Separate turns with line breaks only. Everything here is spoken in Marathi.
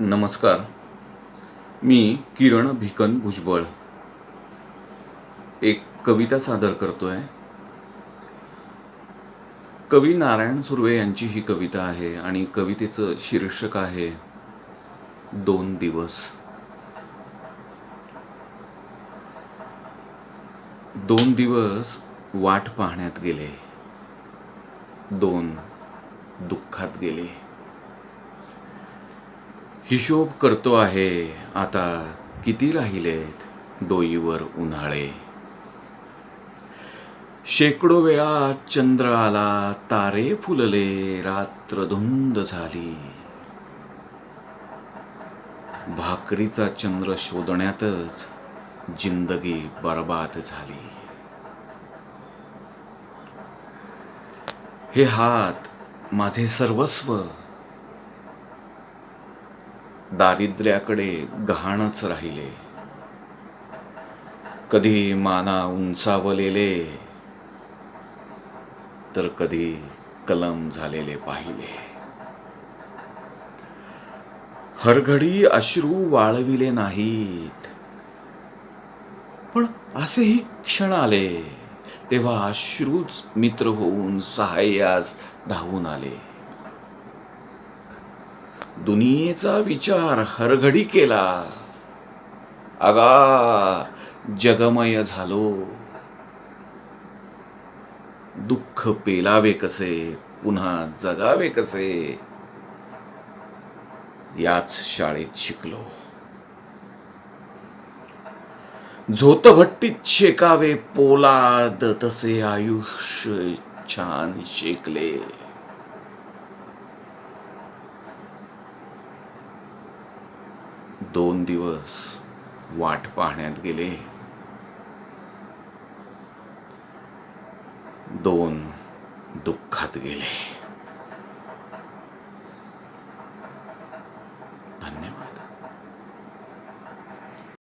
नमस्कार. मी किरण भिकन भुजबळ. एक कविता सादर करतो आहे कवी नारायण सुर्वे यांची ही कविता आहे आणि कवितेचं शीर्षक आहे दोन दिवस. दोन दिवस वाट पाहण्यात गेले. दोन दुःखात गेले. हिशोब करतो आहे. आता किती राहिलेत डोईवर उन्हाळे? शेकडो वेळा चंद्र आला तारे फुलले रात्र धुंद झाली. भाकरीचा चंद्र शोधण्यातच जिंदगी बर्बाद झाली. हे हात माझे सर्वस्व दारिद्र्याकडे गहाणच राहिले. कधी माना उंचावलेले तर कधी कलम झालेले पाहिले. हरघडी अश्रू वाळविले नाहीत. पण असेही क्षण आले तेव्हा अश्रूच मित्र होऊन सहाय्यास धावून आले. दुनियेचा विचार हरघडी केला. अगा जगमय झालो. दुःख पेलावे कसे पुन्हा जगावे कसे? याच शाळेत शिकलो. झोतभट्टीत शेकावे पोलाद तसे आयुष्य छान शेकले. दोन दिवस वाट पाहण्यात गेले. दोन दुःखात गेले. धन्यवाद.